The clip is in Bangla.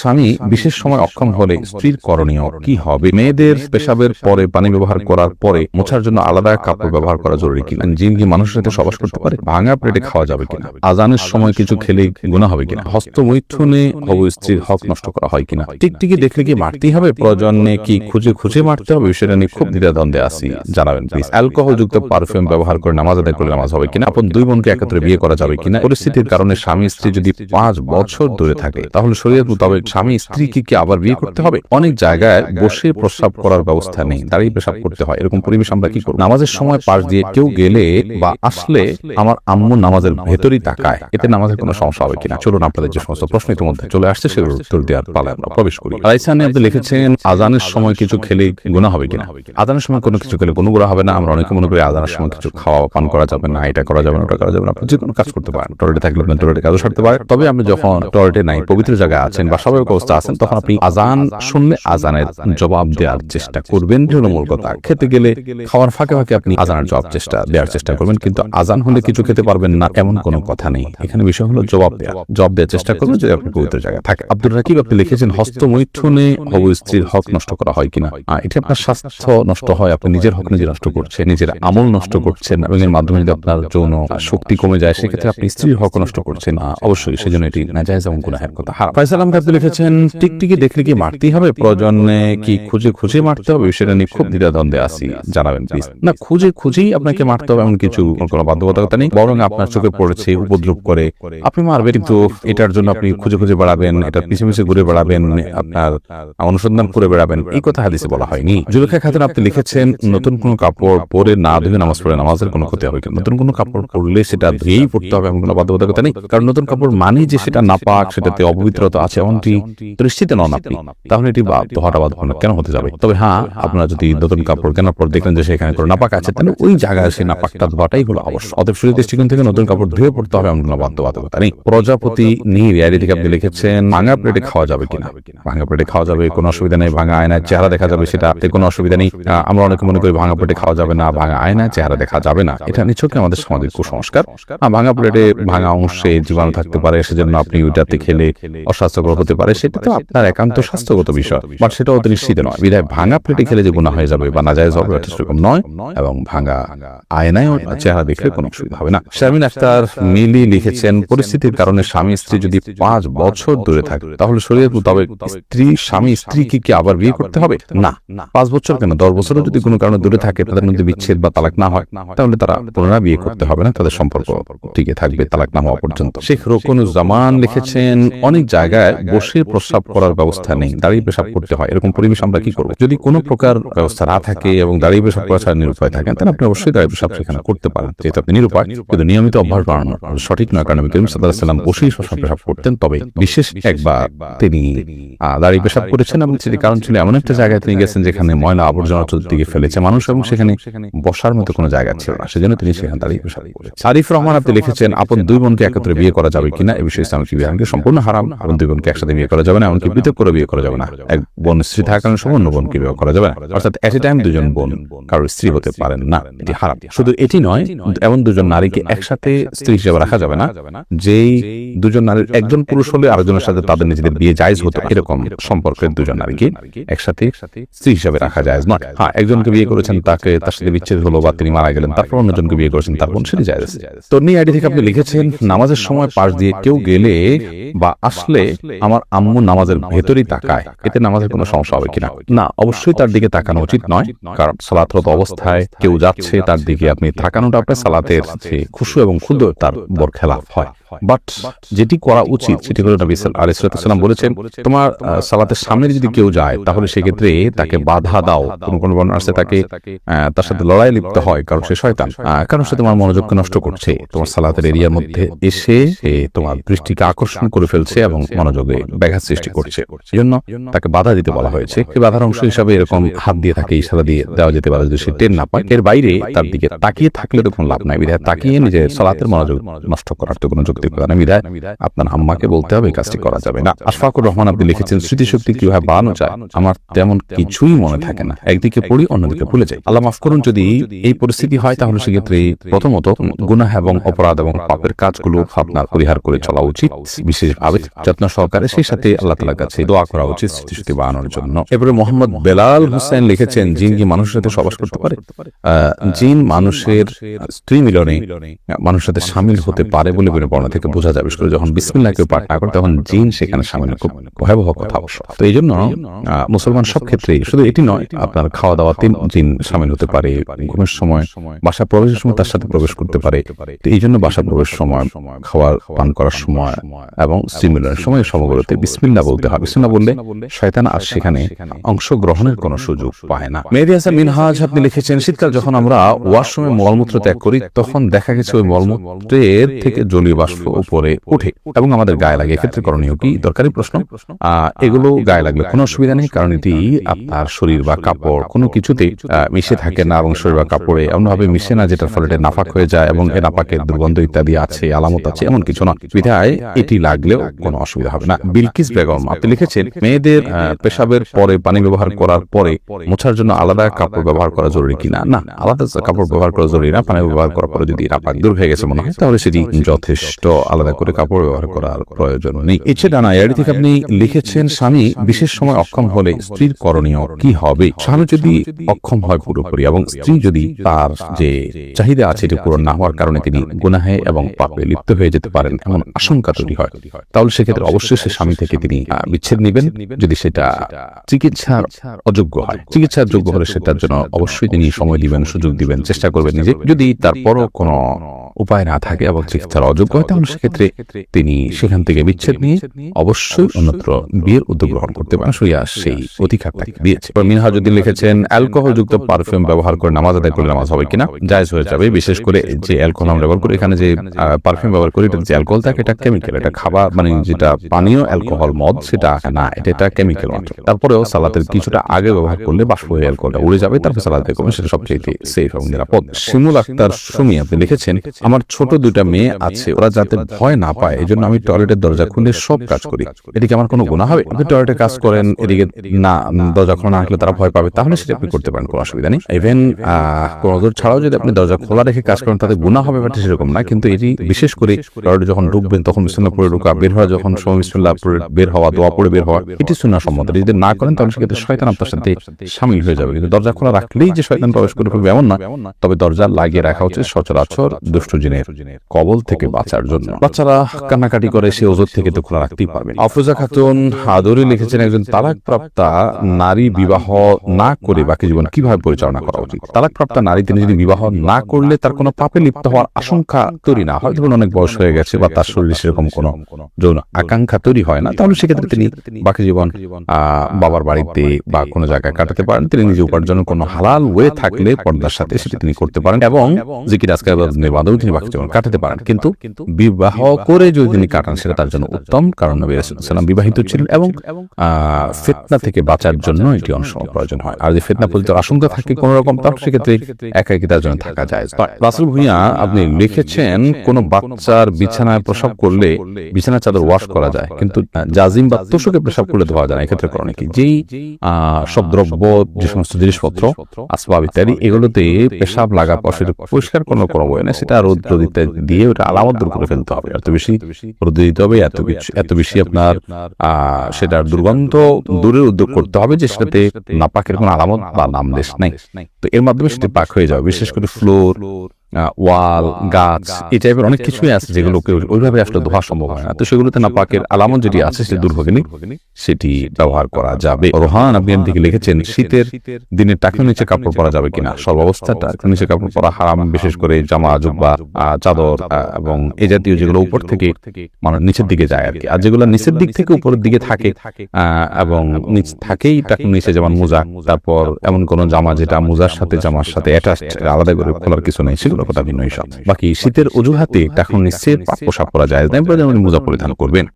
স্বামী বিশেষ সময় অক্ষম হলে স্ত্রীর করণীয় কি হবে? মেয়েদের পেশাবের পরে পানি ব্যবহার করার পরে মোছার জন্য আলাদা কাপড় ব্যবহার করা জরুরি কিনা? জিন কি মানুষের সাথে সবাস করতে পারে? ভাঙা প্লেটে খাওয়া যাবে কিনা? আজানের সময় কিছু খেলে গুণা হবে কিনা? হস্তমৈথুনে হবু স্ত্রীর হক নষ্ট করা হয় কিনা? টিকটিকি দেখলে কি মারতেই হবে? প্রয়োজনে কি খুঁজে খুঁজে মারতে হবে? সেটা নিয়ে খুব দ্বিধাদ্বন্দ্বে আসি জানাবেন প্লিজ অ্যালকোহল যুক্ত পারফিউম ব্যবহার করে নামাজ আদায় করলে নামাজ হবে কিনা আপন দুই বোনকে একত্রে বিয়ে করা যাবে কিনা পরিস্থিতির কারণে স্বামী স্ত্রী যদি পাঁচ বছর দূরে থাকে তাহলে শরীর মোতাবেক স্বামী স্ত্রীকে কি আবার বিয়ে করতে হবে? অনেক জায়গায় বসে প্রস্রাব করার ব্যবস্থা নেই, দাঁড়িয়ে পেশাব করতে হয়। এরকম পরিবেশ আমরা কি করব? নামাজের সময় পাশ দিয়ে কেউ গেলে বা আসলে আমার আম্মু নামাজের ভেতরই তাকায়। এতে নামাজের কোনো সমস্যা হবে কিনা? চলুন আপনাদের যে সমস্ত প্রশ্ন ইতিমধ্যে চলে আসছে সেগুলো উত্তর দেওয়ার পালে আমরা প্রবেশ করি। আলাইসানি আপনি লিখেছেন, আজানের সময় কিছু খেলে গুণা হবে কিনা? আজানের সময় কোনো কিছু খেলে কোনো গুণা হবে না। আমরা অনেকে মনে করি আজানের সময় কিছু খাওয়া পান করা যাবে না, এটা করা যাবে না, ওটা করা যাবে না। আপনি যে কোনো কাজ করতে পারেন। টয়লেটে থাকলে টয়লেটে কাজও সারতে পারেন। তবে আপনি যখন টয়লেটে নাই, পবিত্র জায়গায় আছেন বা স্বাভাবিক অবস্থা আছেন তখন আপনি আজান শুনলে আজানের জবাব দেওয়ার চেষ্টা করবেন এটা হলো মূল কথা। খেতে গেলে খাওয়ার ফাঁকে ফাঁকে আপনি আজানের জবাব চেষ্টা দেওয়ার চেষ্টা করবেন কিন্তু আজান হলে কিছু খেতে পারবেন না এমন কোনো কথা নেই। এখানে বিষয় হলো জবাব দেওয়া। জবাব দেওয়ার চেষ্টা করবেন যদি আপনি পবিত্র জায়গায় থাকে আব্দুল রাকিব আপনি লিখেছেন হস্তমৈথুনে হবু স্ত্রীর হক নষ্ট করা হয় কিনা? এটা আপনার স্বাস্থ্য নষ্ট হয় আপনি নিজের হক নিজে নষ্ট করছেন নিজের আমল নষ্ট করছেন এবং এর মাধ্যমে যদি আপনার যৌন শক্তি কমে যায় সেক্ষেত্রে আপনি স্ত্রীর হক নষ্ট করছেন অবশ্যই সেজন্য এটি নাজায়জ এবং গুনাহের কথা ফয়সাল আহমেদ লিখেছেন টিকটিকি দেখলে কি মারতেই হবে? প্রয়োজনে কি খুঁজে খুঁজে মারতে হবে? সেটা নিয়ে খুব দ্বিধাদ্বন্দ্বে আসি জানাবেন প্লিজ না, খুঁজে খুঁজেই আপনাকে মারতে হবে, এমন কিছু কোনো বাধ্যবাধকতা নেই। বরং আপনার চোখে পড়েছে, উপদ্রব করে। আপনি মারবেন, কিন্তু এটার জন্য আপনি খুঁজে খুঁজে বেড়াবেন, এটা পিছিয়ে পিছিয়ে ঘুরে বেড়াবেন, আপনার অনুসন্ধান করে বেড়াবেন। এই কথা হাদিসে বলা হয়নি। জুলেখা খাতুন আপনি লিখেছেন, নতুন কোনো কাপড় পরে না ধুয়ে নামাজ পড়ে, নামাজের কোনো ক্ষতি হবে নতুন কোনো কাপড় পরলে সেটা ধুয়েই পড়তে হবে, এমন কোনো বাধ্যবাধকতা নেই। কারণ নতুন কাপড় মানে যে সেটা নাপাক, সেটাতে অপবিত্রতা আছে এমনটি দৃষ্টিতে নন আপনি। তাহলে এটি বাধ্য হওয়াটা কেন হতে যাবে? তবে হ্যাঁ আপনারা যদি নতুন কাপড় কেনার পর দেখলেন যে সেখানে কোনো নাপাক আছে তাহলে ওই জায়গায় সেই নাপাকটা ধোয়াটাই হলো অবশ্য অতএব শরীর দৃষ্টিকোণ থেকে নতুন কাপড় ধুয়ে পড়তে হবে এমন কোনো বাধ্যবাধকতা নেই। প্রজাপতি নীর এর থেকে আপনি লিখেছেন ভাঙা প্লেটে খাওয়া যাবে কিনা? ভাঙা প্লেটে খাওয়া যাবে কোনো অসুবিধা নেই ভাঙা আয়নায় চেহারা দেখা যাবে সেটাতে কোনো অসুবিধা নেই। আমরা অনেকে মনে করি ভাঙা প্লেটে খাওয়া যাবে না ভাঙা আয়নায় চেহারা দেখা যাবে না। এটা নিছকই আমাদের সমাজের কুসংস্কার। ভাঙা প্লেটে ভাঙা অংশে জীবাণু থাকতে পারে সেজন্য আপনি ওইটাতে খেলে অস্বাস্থ্যকর হতে পারে সেটা তো আপনার একান্ত স্বাস্থ্যগত বিষয়। বাট সেটাও তো নিশ্চিত নয়। বিধায় ভাঙা প্লেটে খেলে যে গুণা হয়ে যাবে বা নাজায়জ হবে এটা সেরকম নয় এবং ভাঙা আয়নায় চেহারা দেখলে কোনো অসুবিধা হবে না। শারমিন আক্তার মিলি লিখেছেন পরিস্থিতির কারণে স্বামী স্ত্রী যদি পাঁচ বছর দূরে থাকে তাহলে শরীরের মোতাবেক স্ত্রী স্বামী স্ত্রীকে কি আবার বিয়ে করতে হবে? না। পাঁচ বছর কেন? দশ বছরও যদি কোনো কারণে দূরে থাকে তাদের মধ্যে বিচ্ছেদ বা তালাক না হয়। তাহলে তারা পুনরায় বিয়ে করতে হবে না তাদের সম্পর্ক টিকে থাকবে তালাক না হওয়া পর্যন্ত শেখ রোকনুজ্জামান লিখেছেন অনেক জায়গায় বসে প্রস্রাব করার ব্যবস্থা নেই দাঁড়িয়ে পেশাব করতে হয় এরকম পরিবেশ আমরা কি করব? যদি কোনো প্রকার ব্যবস্থা না থাকে এবং দাঁড়িয়ে পেশাব করা ছাড়া নিরুপায় থাকেন তাহলে আপনি অবশ্যই দাঁড়িয়ে পেশাব সেখানে করতে পারেন। যেহেতু আপনি নিরুপায় কিন্তু নিয়মিত অভ্যাস বাড়ানো সঠিক নয় কারণ করিম সাল্লাহ সাল্লাম বসেই প্রস্রাব পেশাব করতেন তবে বিশেষ একবার তিনি দাঁড়িয়ে পেশাব করেছেন এবং সেটি কারণ ছিল এমন একটা জায়গায় তিনি গেছেন যেখানে ময়লা আবর্জনা চতুর্দিকে ফেলেছে মানুষ এবং সেখানে বসার মতো কোনো জায়গা ছিল না সেজন্য তিনি সেখানে দাঁড়িয়ে পেশাব করেছেন আরিফ রহমান আপনি লিখেছেন আপন দুই বোনকে একত্রে বিয়ে করা যাবে কিনা এই বিষয়ে ইসলামিক বিধানকে সম্পূর্ণ হারাম আপন দুই বোনকে একসাথে বিয়ে করা যাবে না এমনকি পৃথক করে বিয়ে করা যাবে না। এক বোন স্ত্রী থাকার সময় অন্য বোনকে বিয়ে করা যাবে না। অর্থাৎ এট এ টাইম দুজন বোন কারোর স্ত্রী হতে পারেন না এটি হারাম। শুধু এটি নয় এমন দুজন নারীকে একসাথে স্ত্রী হিসেবে রাখা যাবে না যেই দুজন নারীর একজন পুরুষ হলে আরেকজনের সাথে তাদের নিজেদের বিয়ে জায়জ হতো এরকম সম্পর্কের দুজন নারীকে একসাথে স্ত্রী হিসেবে রাখা যায় নয়। হ্যাঁ একজনকে বিয়ে করেছেন তাকে তার সাথে বিচ্ছেদ হলো বা তিনি মারা গেলেন তারপর অন্যজনকে বিয়ে করেছেন তার বোন সেটি জায়জ তো নিয়ে আইডি থেকে আপনি লিখেছেন নামাজের সময় পাশ দিয়ে কেউ গেলে বা আসলে আমার আম্মু নামাজের ভেতরই তাকায়। এতে নামাজের কোনো সমস্যা হবে কিনা? না অবশ্যই তার দিকে তাকানো উচিত নয় কারণ সালাতরত অবস্থায় কেউ যাচ্ছে তার দিকে আপনি তাকানোটা আপনার সালাতের যে খুশু এবং ক্ষুদ্র তার বর খেলাফ হয়। বাট যেটি করা উচিত সেটি হলো নবী আলাইসালাম বলেছেন তোমার সালাতের সামনে যদি কেউ যায় তাহলে সেক্ষেত্রে তাকে বাধা দাও। কোন কোন বর্ণনা আছে তাকে তার সাথে লড়াই লিপ্ত হয় কারণ সে শয়তান। কারণ সে তোমার মনোযোগকে নষ্ট করছে তোমার সালাতের এরিয়ার মধ্যে এসে সে তোমার দৃষ্টিকে আকর্ষণ করে ফেলছে এবং মনোযোগে ব্যাঘাত সৃষ্টি করছে। জন্য তাকে বাধা দিতে বলা হয়েছে। এই বাধার অংশ হিসাবে এরকম হাত দিয়ে থাকে ইশারা দিয়ে দেওয়া যেতে পারে। যদি সে টের না পায় এর বাইরে তার দিকে তাকিয়ে থাকলে তো কোনো লাভ নাই। বিধায় তাকিয়ে নিজের সালাতের মনোযোগ নষ্ট করার তো কোনো যৌক্তিকতা নেই। বিধায় আপনার আম্মাকে বলতে হবে এই কাজটি করা যাবে না। আশফাকুর রহমান আপনি লিখেছেন স্মৃতিশক্তি কীভাবে বাড়ানো যায়? আমার তেমন কিছুই মনে থাকে না। একদিকে পড়ি অন্যদিকে ভুলে যাই। আল্লাহ মাফ করুন যদি এই পরিস্থিতি হয় তাহলে সেক্ষেত্রে প্রথমত গুনাহ এবং অপরাধ এবং পাপের কাজগুলো আপনার পরিহার করে চলা উচিত বিশেষভাবে যত্ন সহকারে সেই সাথে আল্লাহ তালার কাছে দোয়া করা উচিত স্মৃতিশক্তি বাড়ানোর জন্য। এরপরে মোহাম্মদ বেলাল হোসেন লিখেছেন, জিন কি মানুষের সাথে সবাস করতে পারে? জিন মানুষের স্ত্রী মিলনে মানুষের সাথে সামিল হতে পারে বলে বিভিন্ন বর্ণনা থেকে বোঝা বিশেষ করে যখন বিসমিল্লাহ কেউ পাঠ না করে, তখন জিন সেখানে সামিল খুব ভয়াবহ কথা অবশ্য। তো এই জন্য মুসলমান সব ক্ষেত্রে শুধু এটি নয়, আপনার খাওয়া দাওয়াতে জিন সামিল হতে পারে, ঘুমের সময় বাসা প্রবেশের সময় তার সাথে প্রবেশ করতে পারে। তো এই জন্য বাসা প্রবেশ সময়, খাওয়ার, পান করার সময় এবং সিমিলার সময় সমগ্রতে বিসমিল্লাহ বলতে হয় বিসমিল্লাহ বললে শয়তান আর সেখানে অংশগ্রহণের কোনো সুযোগ পায় না। মেহেদি হাসান মিনহাজ আপনি লিখেছেন শীতকাল যখন আমরা ওয়াশরুমে মলমূত্র ত্যাগ করি তখন দেখা গেছে ওই মলমূত্রের থেকে জলীয় বাষ্প উপরে উঠে এবং আমাদের গায়ে লাগে। এক্ষেত্রে করণীয় কি? দরকারি প্রশ্ন? এগুলো গায়ে লাগলে কোনো অসুবিধা নেই কারণ এটি আপনার শরীর বা কাপড় কোনো কিছুতে মিশে থাকে না এবং শরীর বা কাপড়ে এমনভাবে মিশে না যেটার ফলে এটা নাফাক হয়ে যায় এবং এ নাপাকের দুর্গন্ধ ইত্যাদি আছে আলামত আছে এমন কিছু না বিধায় এটি লাগলেও কোনো অসুবিধা হবে না। বিলকিস বেগম আপনি লিখেছেন মেয়েদের পেশাবের পরে পানি ব্যবহার করার পরে মোছার জন্য আলাদা কাপড় ব্যবহার করা জরুরি কিনা? না আলাদা কাপড় ব্যবহার করা জরুরি না পানি ব্যবহার করার পরে যদি নাপাক দূর হয়ে গেছে মনে হয় তাহলে সেটি যথেষ্ট আলাদা করে কাপড় ব্যবহার করার প্রয়োজন নেই। এছাড়া না এর থেকে আপনি লিখেছেন স্বামী বিশেষ সময় অক্ষম হলে স্ত্রীর করণীয় কি হবে? স্বামী যদি অক্ষম হয় পুরোপুরি এবং স্ত্রী যদি তার যে চাহিদা আছে এটি পূরণ না হওয়ার কারণে তিনি গুনাহে এবং পাপে লিপ্ত হয়ে যেতে পারেন এমন আশঙ্কা তৈরি হয় তাহলে সেক্ষেত্রে অবশ্যই সে স্বামী থেকে তিনি বিচ্ছেদ নেবেন যদি সেটা চিকিৎসার অযোগ্য হয়। চিকিৎসার যোগ্য হলে সেটার জন্য অবশ্যই তিনি সময় দিবেন সুযোগ দিবেন চেষ্টা করবেন নিজে। যদি তারপরও কোনো উপায় না থাকে এবং চিকিৎসার অযোগ্য হয় তাহলে সেক্ষেত্রে তিনি সেখান থেকে বিচ্ছেদ নিয়ে অবশ্যই অন্যত্র বিয়ের উদ্যোগ গ্রহণ করতে পারেন। সরিয়া সেই অধিকার তাকে দিয়েছে। মিনহাজুদ্দিন লিখেছেন অ্যালকোহল যুক্ত পারফিউম ব্যবহার করে নামাজ আদায় করলে নামাজ হবে কিনা? জায়জ হয়ে যাবে বিশেষ করে যে অ্যালকোহল আমরা ব্যবহার করি এখানে যে পারফিউম ব্যবহার করি এটা যে অ্যালকোহল থাকে এটা কেমিক্যাল এটা খাবার মানে যেটা পানীয় অ্যালকোহল মদ সেটা না এটা এটা কেমিক্যাল মাত্র তারপরেও সালাতের কিছুটা আগে ব্যবহার করলে বাষ্প হয়ে অ্যালকোহলটা উড়ে যাবে তারপর সালাদ করবে সেটা সবচেয়ে সেফ এবং নিরাপদ শিমুল আক্তার সুমি আপনি লিখেছেন আমার ছোট দুইটা মেয়ে আছে ওরা যাতে ভয় না পায় এই জন্য আমি টয়লেটের দরজা খুলে সব কাজ করি। এদিকে আমার কোনো গুণা হবে? আপনি টয়লেটে কাজ করেন এদিকে না দরজা খোলা না রাখলে তারা ভয় পাবে তাহলে সেটা আপনি করতে পারেন কোনো অসুবিধা নেই। ইভেন কোনো দূর ছাড়াও যদি আপনি দরজা খোলা রেখে কাজ করেন তাতে গুণা হবে ব্যাপারটা সেরকম না। কিন্তু এটি বিশেষ করে টয়লেটে যখন ঢুকবেন তখন বিসমিল্লাহ পড়ে ঢুকা বের হওয়া যখন সময় বিসমিল্লাহ পড়ে বের হওয়া দোয়া পড়ে বের হওয়া এটি শূন্য সম্মত যদি না করেন তাহলে সেক্ষেত্রে শয়তান আপনার সাথে সামিল হয়ে যাবে কিন্তু দরজা খোলা রাখলেই যে শয়তান প্রবেশ করে ফেলবে এমন না তবে দরজা লাগিয়ে রাখা উচিত সচরাচর দুষ্ট জিনের কবল থেকে বাঁচার জন্য। বাচ্চারা কান্নাকাটি করে সে ওজোর থেকে তো খোলা রাখতেই পারবে। আফরোজা খাতুন আদরি লিখেছেন একজন তালাক প্রাপ্তা নারী বিবাহ না করে বাকি জীবন কীভাবে পরিচালনা করা উচিত? তালাক প্রাপ্তা নারী তিনি যদি বিবাহ না করলে তার কোনো পাপে লিপ্ত হওয়ার আশঙ্কা তৈরি না হয়। ধরুন অনেক বয়স হয়ে গেছে বা তার শরীরে সেরকম কোনো যৌন আকাঙ্ক্ষা তৈরি হয় না তাহলে সেক্ষেত্রে তিনি বাকি জীবন আহ, বাবার বাড়িতে বা কোনো জায়গায় কাটাতে পারেন। তিনি নিজে উপার্জনের কোনো হালাল ওয়ে থাকলে পর্দার সাথে সেটি তিনি করতে পারেন এবং জিকির আজকাল নির্বাধও তিনি বাকি জীবন কাটাতে পারেন কিন্তু বিবাহ করে যদি তিনি কাটান সেটা তার জন্য উত্তম। কারণ নবী সাল্লাম বিবাহিত ছিলেন এবং ফিতনা থেকে বাঁচার জন্য এটি অনেক সময় প্রয়োজন হয়। আর যদি ফিতনা পরিচিত আশঙ্কা থাকে কোন রকম তাহলে সেক্ষেত্রে একা একই তার জন্য থাকা যায়। রাসুল ভুইয়া আপনি লিখেছেন কোন বাচ্চার বিছানায় প্রসব করলে বিছানার চাদর ওয়াশ করা যায়। কিন্তু জাজিম বা তোষকে প্রসাব করলে ধোয়া যায় না। এক্ষেত্রে করণে কি যেই আহ, সব দ্রব্য যে সমস্ত জিনিসপত্র আসবাব ইত্যাদি এগুলোতে পেশাব লাগা পর সেটা পরিষ্কার কোনো কোনো বই না সেটা রোদ্র দিতে দিয়ে ওটা আলামত দূর করে ফেলতে হবে। এত বেশি রৌদ্র দিতে হবে এত এত বেশি আপনার আহ সেটার দুর্গন্ধ দূরের উদ্যোগ করতে হবে যে সেটাতে নাপাকের কোনো আলামত বা নামদেশ নাই। তো এর মাধ্যমে সেটা পাক হয়ে যাবে বিশেষ করে ফ্লোর। ওয়াল গাছ এই টাইপের অনেক কিছুই আছে যেগুলোকে ওইভাবে আসলে ধোয়া সম্ভব হয় না। তো সেগুলোতে নাপাকের আলামত যেটি আছে সেটি দুর্ভোগিনী সেটি ব্যবহার করা যাবে। রোহান আপনি দিকে লিখেছেন শীতের দিনে টাকার নিচে কাপড় পরা যাবে কিনা? সর্বাবস্থা টাকার নিচে কাপড় পরা হারাম বিশেষ করে জামা জুব্বা চাদর এবং এই জাতীয় যেগুলো উপর থেকে মানে নিচের দিকে যায় আর কি আর যেগুলো নিচের দিক থেকে উপরের দিকে থাকে আহ, এবং নিচ থাকেই টাকার নিচে যেমন মোজা তারপর এমন কোন জামা যেটা মোজার সাথে জামার সাথে অ্যাটাচড আলাদা করে খোলার কিছু নেই সেগুলো কথা ভিন্ন হিসাব। বাকি শীতের অজুহাতে এখন নিশ্চয়ই পাক পোশাক পরা যায় না যেমন মোজা পরিধান করবেন।